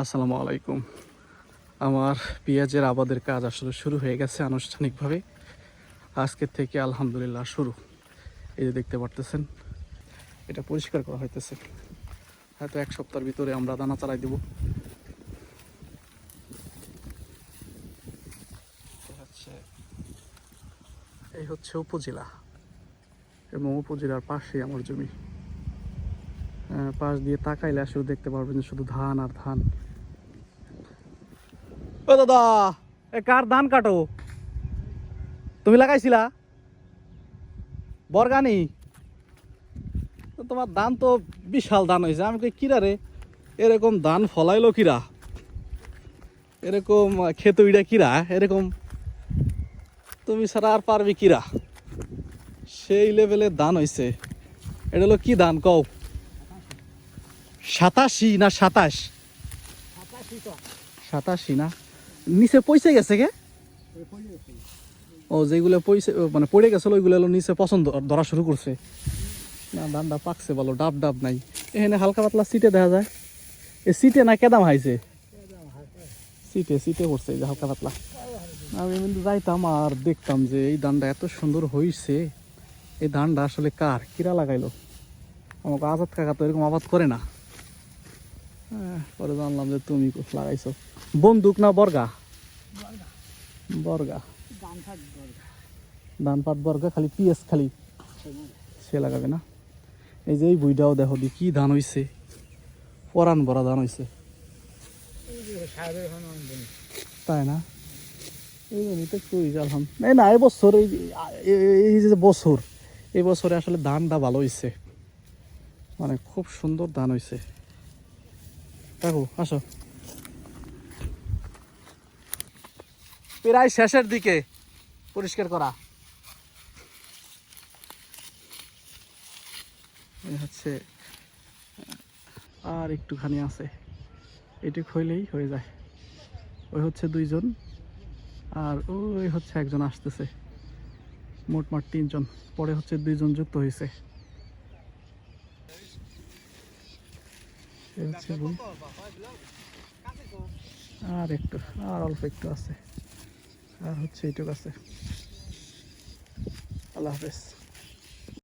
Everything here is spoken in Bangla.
আসসালামু আলাইকুম। আমার পেঁয়াজের আবাদের কাজ আসলে শুরু হয়ে গেছে আনুষ্ঠানিকভাবে। আজকের থেকে আলহামদুলিল্লাহ শুরু। এই যে দেখতে পারতেছেন, এটা পরিষ্কার করা হইতেছে। হয়তো এক সপ্তাহের ভিতরে আমরা দানা চালাই দেব। এই হচ্ছে উপজেলা। এবং উপজেলার পাশেই আমার জমি। পাশ দিয়ে তাকাইলে আসলে দেখতে পারবেন শুধু ধান আর ধান। ও দাদা, এ কার ধান কাটো? তুমি লাগাইছিলা? বরগানি? তোমার ধান তো বিশাল ধান হয়েছে। আমি কিরা রে? এরকম ধান ফলাইলো কিরা? এরকম খেতুইটা কিরা? এরকম তুমি ছাড়া আর পারবে কিরা? সেই লেভেলের ধান হয়েছে এটা হলো কি ধান? কও। সাতাশি না সাতাশ? সাতাশি না? নিচে পয়সে গেছে কে ও, যেগুলো পয়সা মানে পড়ে গেছিল ওইগুলো নিচে পছন্দ ধরা শুরু করছে। না ধানটা পাকছে বলো ডাব ডাব নাই। এখানে হালকা পাতলা সিটে দেখা যায়। এ সিটে না কেদাম হাইছে? সিটে সিটে এই যে হালকা পাতলা। আমি কিন্তু যাইতাম আর দেখতাম যে এই ধানটা এত সুন্দর হইছে। এই ধানটা আসলে কার? কিরা লাগাইলো? আমাকে আজাদ কাকা তো এরকম আবাদ করে না। পরে জানলাম যে তুমি লাগাইছো বন্দুক না বর্গা? বর্গা। ধান বর্গা, খালি পিএস খালি। সে লাগাবে না। এই যে এই বইটাও দেখো দি, কি ধান হইছে। পরান ভরা ধান হইছে। তাই না? এই জন্যই কই আলহাম এই না এই এই- যে বছর এই বছরে আসলে ধানটা ভালো হইছে। মানে খুব সুন্দর ধান হইছে। কাকু, আসো। প্রায় শেষের দিকে পরিষ্কার করা। হচ্ছে, আর একটুখানি আছে। এটুক হইলেই হয়ে যায়। ওই হচ্ছে দুইজন, আর ওই হচ্ছে একজন আসতেছে। মোটমাট তিনজন। পরে হচ্ছে দুইজন যুক্ত হয়েছে হচ্ছে। আর একটু আর অল্প একটু আছে। আর হচ্ছে এইটুক আছে। আল্লাহ হাফেজ।